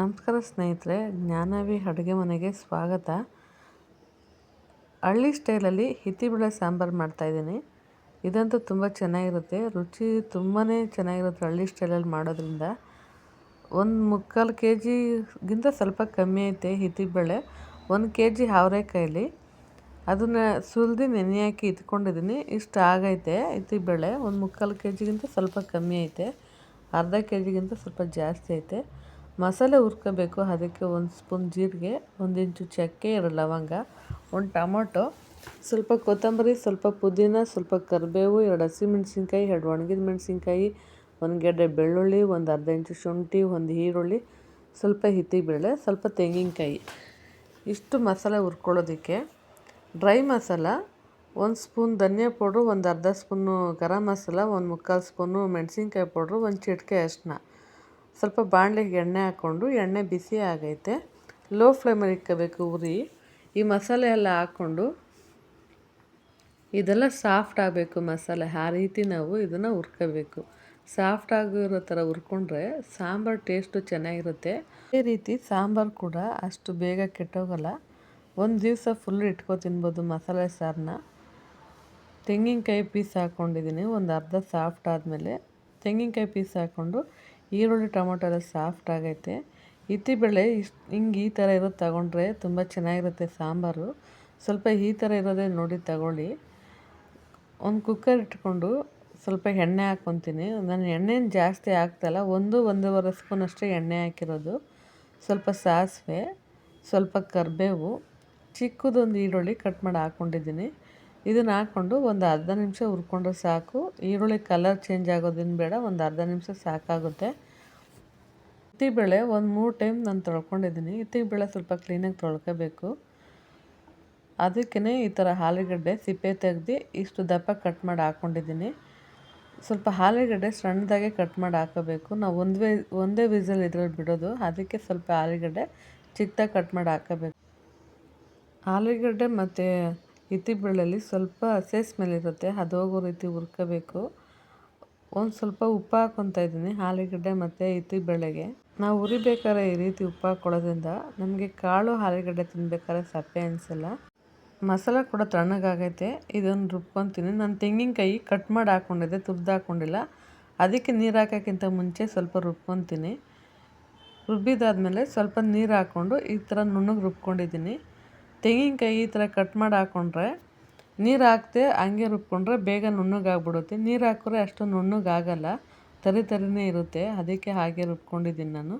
ನಮಸ್ಕಾರ ಸ್ನೇಹಿತರೆ, ಜ್ಞಾನವಿ ಅಡುಗೆ ಮನೆಗೆ ಸ್ವಾಗತ. ಹಳ್ಳಿ ಸ್ಟೈಲಲ್ಲಿ ಹಿತ್ತಿಬೇಳೆ ಸಾಂಬಾರು ಮಾಡ್ತಾಯಿದ್ದೀನಿ ಇದಂತೂ ತುಂಬ ಚೆನ್ನಾಗಿರುತ್ತೆ. ರುಚಿ ತುಂಬಾ ಚೆನ್ನಾಗಿರುತ್ತೆ ಹಳ್ಳಿ ಸ್ಟೈಲಲ್ಲಿ ಮಾಡೋದ್ರಿಂದ. ಒಂದು ಮುಕ್ಕಾಲು ಕೆ ಜಿಗಿಂತ ಸ್ವಲ್ಪ ಕಮ್ಮಿ ಐತೆ ಹಿತ್ತಿಬೇಳೆ ಒಂದು ಕೆ ಜಿ ಅವರೆಕಾಯಲ್ಲಿ ಅದನ್ನು ಸುಲಿದು ನೆನೆ ಹಾಕಿ ಇಟ್ಕೊಂಡಿದ್ದೀನಿ. ಇಷ್ಟು ಆಗೈತೆ ಹಿತ್ತಿಬೇಳೆ ಒಂದು ಮುಕ್ಕಾಲು ಕೆ ಜಿಗಿಂತ ಸ್ವಲ್ಪ ಕಮ್ಮಿ ಐತೆ. ಅರ್ಧ ಕೆ ಜಿಗಿಂತ ಸ್ವಲ್ಪ ಜಾಸ್ತಿ ಐತೆ. ಮಸಾಲೆ ಹುರ್ಕೋಬೇಕು. ಅದಕ್ಕೆ ಒಂದು ಸ್ಪೂನ್ ಜೀರಿಗೆ, ಒಂದು ಇಂಚು ಚಕ್ಕೆ, ಎರಡು ಲವಂಗ, ಒಂದು ಟೊಮೊಟೊ, ಸ್ವಲ್ಪ ಕೊತ್ತಂಬರಿ, ಸ್ವಲ್ಪ ಪುದೀನ, ಸ್ವಲ್ಪ ಕರಿಬೇವು, ಎರಡು ಹಸಿಮೆಣ್ಸಿನ್ಕಾಯಿ, ಎರಡು ಒಣಗಿದ ಮೆಣಸಿನ್ಕಾಯಿ, ಒಂದು ಗೆಡ್ಡೆ ಬೆಳ್ಳುಳ್ಳಿ, ಒಂದು ಅರ್ಧ ಇಂಚು ಶುಂಠಿ, ಒಂದು ಈರುಳ್ಳಿ, ಸ್ವಲ್ಪ ಹಿತ್ತಿಬೇಳೆ ಸ್ವಲ್ಪ ತೆಂಗಿನಕಾಯಿ. ಇಷ್ಟು ಮಸಾಲೆ ಹುರ್ಕೊಳ್ಳೋದಕ್ಕೆ ಡ್ರೈ ಮಸಾಲ, ಒಂದು ಸ್ಪೂನ್ ಧನಿಯಾ ಪೌಡ್ರು, ಒಂದು ಅರ್ಧ ಸ್ಪೂನು ಗರಂ ಮಸಾಲ, ಒಂದು ಮುಕ್ಕಾಲು ಸ್ಪೂನು ಮೆಣಸಿನ್ಕಾಯಿ ಪೌಡ್ರು, ಒಂದು ಚಿಟಿಕೆ ಅರಿಶಿನ ಸ್ವಲ್ಪ ಬಾಣಲೆಗೆ ಎಣ್ಣೆ ಹಾಕ್ಕೊಂಡು, ಎಣ್ಣೆ ಬಿಸಿ ಆಗೈತೆ. ಲೋ ಫ್ಲೇಮಲ್ಲಿ ಇಕ್ಕಬೇಕು ಉರಿ. ಈ ಮಸಾಲೆ ಎಲ್ಲ ಹಾಕ್ಕೊಂಡು ಇದೆಲ್ಲ ಸಾಫ್ಟ್ ಆಗಬೇಕು ಮಸಾಲೆ. ಆ ರೀತಿ ನಾವು ಇದನ್ನು ಹುರ್ಕೋಬೇಕು. ಸಾಫ್ಟ್ ಆಗಿರೋ ಥರ ಹುರ್ಕೊಂಡ್ರೆ ಸಾಂಬಾರು ಟೇಸ್ಟು ಚೆನ್ನಾಗಿರುತ್ತೆ. ಅದೇ ರೀತಿ ಸಾಂಬಾರು ಕೂಡ ಅಷ್ಟು ಬೇಗ ಕೆಟ್ಟೋಗಲ್ಲ. ಒಂದು ದಿವಸ ಫುಲ್ ಇಟ್ಕೊ ತಿನ್ಬೋದು ಮಸಾಲೆ ಸಾರನ್ನ ತೆಂಗಿನಕಾಯಿ ಪೀಸ್ ಹಾಕ್ಕೊಂಡಿದ್ದೀನಿ ಒಂದು ಅರ್ಧ ಸಾಫ್ಟ್ ಆದಮೇಲೆ ತೆಂಗಿನಕಾಯಿ ಪೀಸ್ ಹಾಕ್ಕೊಂಡು ಈರುಳ್ಳಿ ಟೊಮೊಟೊ ಎಲ್ಲ ಸಾಫ್ಟ್ ಆಗೈತೆ. ಇತ್ತಿಬೇಳೆ ಇಷ್ಟು ಹಿಂಗೆ ಈ ಥರ ಇರೋದು ತಗೊಂಡ್ರೆ ತುಂಬ ಚೆನ್ನಾಗಿರುತ್ತೆ ಸಾಂಬಾರು. ಸ್ವಲ್ಪ ಈ ಥರ ಇರೋದೇ ನೋಡಿ ತಗೊಳ್ಳಿ. ಒಂದು ಕುಕ್ಕರ್ ಇಟ್ಕೊಂಡು ಸ್ವಲ್ಪ ಎಣ್ಣೆ ಹಾಕ್ಕೊತೀನಿ ನಾನು ಎಣ್ಣೆನ ಜಾಸ್ತಿ ಹಾಕ್ತಲ್ಲ, ಒಂದು ಒಂದೂವರೆ ಸ್ಪೂನ್ ಅಷ್ಟೇ ಎಣ್ಣೆ ಹಾಕಿರೋದು. ಸ್ವಲ್ಪ ಸಾಸಿವೆ, ಸ್ವಲ್ಪ ಕರಿಬೇವು, ಚಿಕ್ಕದೊಂದು ಈರುಳ್ಳಿ ಕಟ್ ಮಾಡಿ ಹಾಕ್ಕೊಂಡಿದ್ದೀನಿ ಇದನ್ನು ಹಾಕ್ಕೊಂಡು ಒಂದು ಅರ್ಧ ನಿಮಿಷ ಹುರ್ಕೊಂಡ್ರೆ ಸಾಕು. ಈರುಳ್ಳಿ ಕಲರ್ ಚೇಂಜ್ ಆಗೋದೇನು ಬೇಡ, ಒಂದು ಅರ್ಧ ನಿಮಿಷ ಸಾಕಾಗುತ್ತೆ. ಇತ್ತಿಬೇಳೆ ಒಂದು ಮೂರು ಟೈಮ್ ನಾನು ತೊಳ್ಕೊಂಡಿದ್ದೀನಿ. ಇತ್ತಿಬೇಳೆ ಸ್ವಲ್ಪ ಕ್ಲೀನಾಗಿ ತೊಳ್ಕೋಬೇಕು. ಅದಕ್ಕೇ ಈ ಥರ ಆಲೂಗಡ್ಡೆ ಸಿಪ್ಪೆ ತೆಗೆದು ಇಷ್ಟು ದಪ್ಪ ಕಟ್ ಮಾಡಿ ಹಾಕ್ಕೊಂಡಿದ್ದೀನಿ ಸ್ವಲ್ಪ ಆಲೂಗಡ್ಡೆ ಸಣ್ಣದಾಗೆ ಕಟ್ ಮಾಡಿ ಹಾಕೋಬೇಕು. ನಾವು ಒಂದೇ ಒಂದೇ ವಿಸಲ್ ಇದ್ರಲ್ಲಿ ಬಿಡೋದು. ಅದಕ್ಕೆ ಸ್ವಲ್ಪ ಆಲೂಗಡ್ಡೆ ಚಿಕ್ಕದಾಗಿ ಕಟ್ ಮಾಡಿ ಹಾಕೋಬೇಕು. ಆಲೂಗಡ್ಡೆ ಮತ್ತು ಇತ್ತಿಬೇಳೆಯಲ್ಲಿ ಸ್ವಲ್ಪ ಹಸೆ ಸ್ಮೆಲ್ ಇರುತ್ತೆ ಅದು ಹೋಗೋ ರೀತಿ ಹುರ್ಕೋಬೇಕು. ಒಂದು ಸ್ವಲ್ಪ ಉಪ್ಪು ಹಾಕ್ಕೊತಾ ಇದ್ದೀನಿ ಆಲೂಗಡ್ಡೆ ಮತ್ತು ಇತ್ತಿಬೇಳೆಗೆ ನಾವು ಹುರಿಬೇಕಾದ್ರೆ ಈ ರೀತಿ ಉಪ್ಪು ಹಾಕ್ಕೊಳ್ಳೋದ್ರಿಂದ ನಮಗೆ ಕಾಳು ಆಲೂಗಡ್ಡೆ ತಿನ್ಬೇಕಾದ್ರೆ ಸಪ್ಪೆ ಅನಿಸಲ್ಲ. ಮಸಾಲ ಕೂಡ ತಣ್ಣಗಾಗೈತೆ ಇದನ್ನು ರುಬ್ಕೊತೀನಿ. ನಾನು ತೆಂಗಿನಕಾಯಿ ಕಟ್ ಮಾಡಿ ಹಾಕ್ಕೊಂಡಿದ್ದೆ ತುರ್ದು ಹಾಕ್ಕೊಂಡಿಲ್ಲ ಅದಕ್ಕೆ ನೀರು ಹಾಕೋಕ್ಕಿಂತ ಮುಂಚೆ ಸ್ವಲ್ಪ ರುಬ್ಕೊತೀನಿ. ರುಬ್ಬಿದಾದಮೇಲೆ ಸ್ವಲ್ಪ ನೀರು ಹಾಕ್ಕೊಂಡು ಈ ಥರ ನುಣ್ಣಗೆ ರುಬ್ಕೊಂಡಿದ್ದೀನಿ. ತೆಂಗಿನಕಾಯಿ ಈ ಥರ ಕಟ್ ಮಾಡಿ ಹಾಕ್ಕೊಂಡ್ರೆ ನೀರು ಹಾಕ್ದೆ ಹಂಗೆ ರುಬ್ಕೊಂಡ್ರೆ ಬೇಗ ನುಣ್ಣಗಾಗ್ಬಿಡುತ್ತೆ. ನೀರು ಹಾಕಿದ್ರೆ ಅಷ್ಟು ನುಣ್ಣಗಾಗಲ್ಲ, ತರಿ ತರಿನೇ ಇರುತ್ತೆ. ಅದಕ್ಕೆ ಹಾಗೆ ರುಬ್ಕೊಂಡಿದ್ದೀನಿ ನಾನು.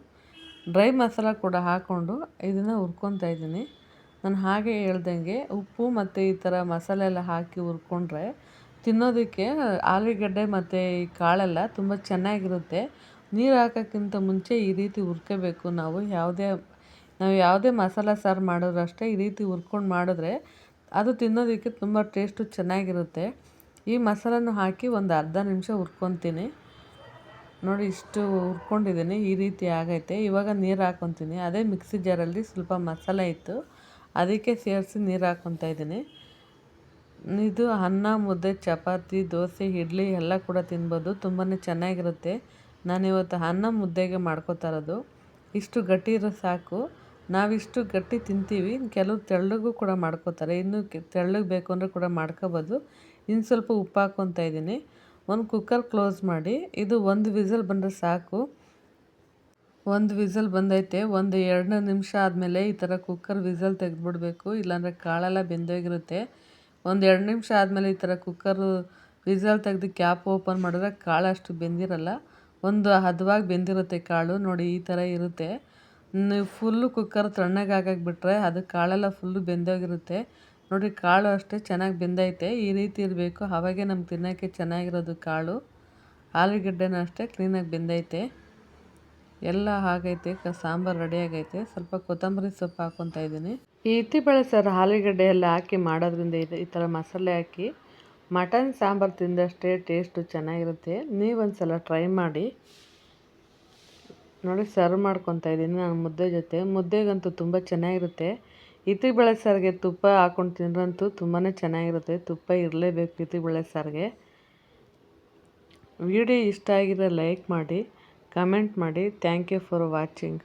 ಡ್ರೈ ಮಸಾಲ ಕೂಡ ಹಾಕ್ಕೊಂಡು ಇದನ್ನು ಹುರ್ಕೊತಾ ಇದ್ದೀನಿ. ನಾನು ಹಾಗೆ ಹೇಳ್ದಂಗೆ ಉಪ್ಪು ಮತ್ತು ಈ ಥರ ಮಸಾಲೆ ಎಲ್ಲ ಹಾಕಿ ಹುರ್ಕೊಂಡ್ರೆ ತಿನ್ನೋದಕ್ಕೆ ಆಲೂಗಡ್ಡೆ ಮತ್ತು ಈ ಕಾಳೆಲ್ಲ ತುಂಬ ಚೆನ್ನಾಗಿರುತ್ತೆ. ನೀರು ಹಾಕೋಕ್ಕಿಂತ ಮುಂಚೆ ಈ ರೀತಿ ಹುರ್ಕೋಬೇಕು ನಾವು. ಯಾವುದೇ ನಾವು ಯಾವುದೇ ಮಸಾಲೆ ಸಾರು ಮಾಡಿದ್ರು ಅಷ್ಟೇ ಈ ರೀತಿ ಹುರ್ಕೊಂಡು ಮಾಡಿದ್ರೆ ಅದು ತಿನ್ನೋದಕ್ಕೆ ತುಂಬ ಟೇಸ್ಟು ಚೆನ್ನಾಗಿರುತ್ತೆ. ಈ ಮಸಾಲನೂ ಹಾಕಿ ಒಂದು ಅರ್ಧ ನಿಮಿಷ ಹುರ್ಕೊತೀನಿ. ನೋಡಿ ಇಷ್ಟು ಹುರ್ಕೊಂಡಿದ್ದೀನಿ, ಈ ರೀತಿ ಆಗೈತೆ. ಇವಾಗ ನೀರು ಹಾಕೊತೀನಿ. ಅದೇ ಮಿಕ್ಸಿ ಜಾರಲ್ಲಿ ಸ್ವಲ್ಪ ಮಸಾಲೆ ಇತ್ತು. ಅದಕ್ಕೆ ಸೇರಿಸಿ ನೀರು ಹಾಕ್ಕೊತಾ ಇದ್ದೀನಿ. ಇದು ಅನ್ನ, ಮುದ್ದೆ, ಚಪಾತಿ, ದೋಸೆ, ಇಡ್ಲಿ ಎಲ್ಲ ಕೂಡ ತಿನ್ಬೋದು. ತುಂಬಾ ಚೆನ್ನಾಗಿರುತ್ತೆ. ನಾನಿವತ್ತು ಅನ್ನ, ಮುದ್ದೆಗೆ ಮಾಡ್ಕೋತಾ ಇರೋದು. ಇಷ್ಟು ಗಟ್ಟಿ ಇರೋ ಸಾಕು. ನಾವಿಷ್ಟು ಗಟ್ಟಿ ತಿಂತೀವಿ, ಕೆಲವು ತೆಳ್ಳಗೂ ಕೂಡ ಮಾಡ್ಕೋತಾರೆ. ಇನ್ನು ತೆಳ್ಳಗೆ ಬೇಕು ಅಂದರೆ ಕೂಡ ಮಾಡ್ಕೋಬೋದು. ಇನ್ನು ಸ್ವಲ್ಪ ಉಪ್ಪು ಹಾಕ್ಕೊತಾ ಇದ್ದೀನಿ. ಒಂದು ಕುಕ್ಕರ್ ಕ್ಲೋಸ್ ಮಾಡಿ, ಇದು ಒಂದು ವಿಸಲ್ ಬಂದರೆ ಸಾಕು. ಒಂದು ವಿಸಲ್ ಬಂದೈತೆ, ಒಂದು ಎರಡು ನಿಮಿಷ ಆದಮೇಲೆ ಈ ಥರ ಕುಕ್ಕರ್ ವಿಸಲ್ ತೆಗೆದ್ಬಿಡ್ಬೇಕು. ಇಲ್ಲಾಂದರೆ ಕಾಳೆಲ್ಲ ಬೆಂದೋಗಿರುತ್ತೆ. ಒಂದು ಎರಡು ನಿಮಿಷ ಆದಮೇಲೆ ಈ ಥರ ಕುಕ್ಕರು ವಿಸಲ್ ತೆಗೆದು ಕ್ಯಾಪ್ ಓಪನ್ ಮಾಡಿದ್ರೆ ಕಾಳು ಅಷ್ಟು ಬೆಂದಿರಲ್ಲ. ಒಂದು ಹದವಾಗಿ ಬೆಂದಿರುತ್ತೆ ಕಾಳು. ನೋಡಿ, ಈ ಥರ ಇರುತ್ತೆ. ನೀವು ಫುಲ್ಲು ಕುಕ್ಕರ್ ತಣ್ಣಗೆ ಬಿಟ್ಟರೆ ಅದು ಕಾಳೆಲ್ಲ ಫುಲ್ಲು ಬೆಂದೋಗಿರುತ್ತೆ. ನೋಡಿ ಕಾಳು ಅಷ್ಟೇ ಚೆನ್ನಾಗಿ ಬೆಂದೈತೆ, ಈ ರೀತಿ ಇರಬೇಕು. ಅವಾಗೆ ನಮ್ಗೆ ತಿನ್ನೋಕ್ಕೆ ಚೆನ್ನಾಗಿರೋದು ಕಾಳು. ಆಲೂಗಡ್ಡೆನೂ ಅಷ್ಟೇ ಕ್ಲೀನಾಗಿ ಬೆಂದೈತೆ. ಎಲ್ಲ ಆಗೈತೆ ಸಾಂಬಾರು ರೆಡಿ ಆಗೈತೆ. ಸ್ವಲ್ಪ ಕೊತ್ತಂಬರಿ ಸೊಪ್ಪು ಹಾಕ್ಕೊತಾ ಇದ್ದೀನಿ. ಈ ಇತ್ತಿಬೇಳೆ ಸರ್ ಆಲೂಗಡ್ಡೆ ಎಲ್ಲ ಹಾಕಿ ಮಾಡೋದ್ರಿಂದ ಇದು ಈ ಥರ ಮಸಾಲೆ ಹಾಕಿ, ಮಟನ್ ಸಾಂಬಾರು ತಿಂದಷ್ಟೇ ಟೇಸ್ಟು ಚೆನ್ನಾಗಿರುತ್ತೆ. ನೀವೊಂದು ಸಲ ಟ್ರೈ ಮಾಡಿ. ನೋಡಿ ಸರ್ವ್ ಮಾಡ್ಕೊತಾ ಇದ್ದೀನಿ ನಾನು ಮುದ್ದೆ ಜೊತೆ. ಮುದ್ದೆಗಂತೂ ತುಂಬ ಚೆನ್ನಾಗಿರುತ್ತೆ. ಇತಿಬೇಳೆ ಸಾರಿಗೆ ತುಪ್ಪ ಹಾಕ್ಕೊಂಡು ತಿಂದ್ರಂತೂ ತುಂಬಾ ಚೆನ್ನಾಗಿರುತ್ತೆ. ತುಪ್ಪ ಇರಲೇಬೇಕು ಇತಿಬೇಳೆ ಸಾರಿಗೆ. ವಿಡಿಯೋ ಇಷ್ಟ ಆಗಿದ್ರೆ ಲೈಕ್ ಮಾಡಿ, ಕಮೆಂಟ್ ಮಾಡಿ. Thank you for watching.